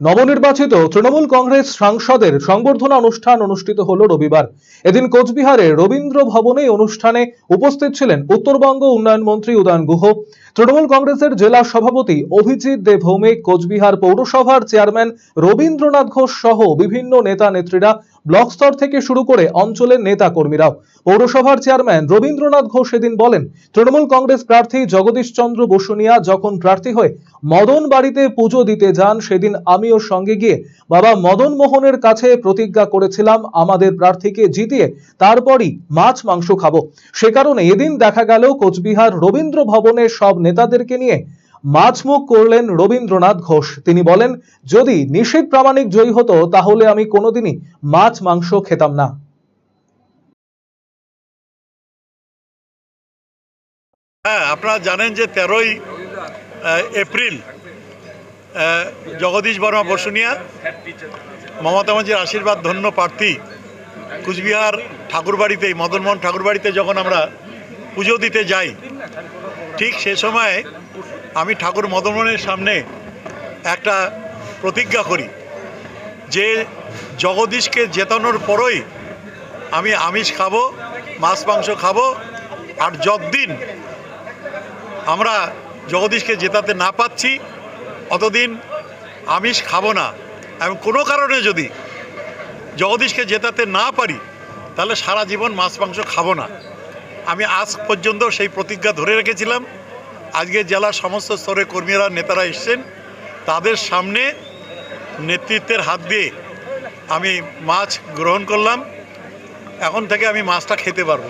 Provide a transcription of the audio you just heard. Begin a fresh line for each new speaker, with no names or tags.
নবনির্বাচিত তৃণমূল কংগ্রেস সাংসদের সংবর্ধনা অনুষ্ঠান অনুষ্ঠিত হল রবিবার। এদিন কোচবিহারে রবীন্দ্র ভবনে অনুষ্ঠানে উপস্থিত ছিলেন উত্তরবঙ্গ উন্নয়ন মন্ত্রী উদয়ন গুহ, তৃণমূল কংগ্রেসের জেলা সভাপতি অভিজিৎ দে ভৌমিক কোচবিহার পৌরসভার চেয়ারম্যান রবীন্দ্রনাথ ঘোষ সহ বিভিন্ন নেতা নেত্রীরা ব্লক স্তর থেকে শুরু করে অঞ্চলের নেতা কর্মীরাও পৌরসভার চেয়ারম্যান রবীন্দ্রনাথ ঘোষ এদিন বলেন, তৃণমূল কংগ্রেস প্রার্থী জগদীশ চন্দ্র বসুনিয়া যখন প্রার্থী হয়ে মদন বাড়িতে পুজো দিতে যান, সেদিন আমিও সঙ্গে গিয়ে বাবা মদন মোহনের কাছে প্রতিজ্ঞা করেছিলাম, আমাদের প্রার্থীকে জিতিয়ে তারপরই মাছ, মাংস খাব। সে কারণে এদিন দেখা গেল কোচবিহার রবীন্দ্র ভবনে সব নেতাদেরকে নিয়ে মাছমুখ করলেন রবীন্দ্রনাথ ঘোষ। তিনি বলেন, যদি নিশীত প্রামাণিক জয়ী হতো, তাহলে আমি কোনোদিনই মাছ, মাংস খেতাম না।
হ্যাঁ আপনারা জানেন যে তেরোই এপ্রিল জগদীশ বর্মা বসুনিয়া, মমতা মাঝির আশীর্বাদ ধন্য প্রার্থী কুচবিহার ঠাকুরবাড়িতে মদনমোহন ঠাকুরবাড়িতে যখন আমরা পুজো দিতে যাই, ঠিক সে সময় আমি ঠাকুর মদনমোহনের সামনে একটা প্রতিজ্ঞা করি যে জগদীশকে জেতানোর পরই আমি আমিষ খাব, মাছ মাংস খাব, আর যতদিন আমরা জগদীশকে জেতাতে না পাচ্ছি, অতদিন আমিষ খাব না। এবং কোনো কারণে যদি জগদীশকে জেতাতে না পারি, তাহলে সারা জীবন মাছ মাংস খাব না। আমি আজ পর্যন্ত সেই প্রতিজ্ঞা ধরে রেখেছিলাম। আজকে জেলার সমস্ত স্তরের কর্মীরা, নেতারা এসছেন। তাদের সামনে নেতৃত্বের হাত দিয়ে আমি মাছ গ্রহণ করলাম। এখন থেকে আমি মাছটা খেতে পারব।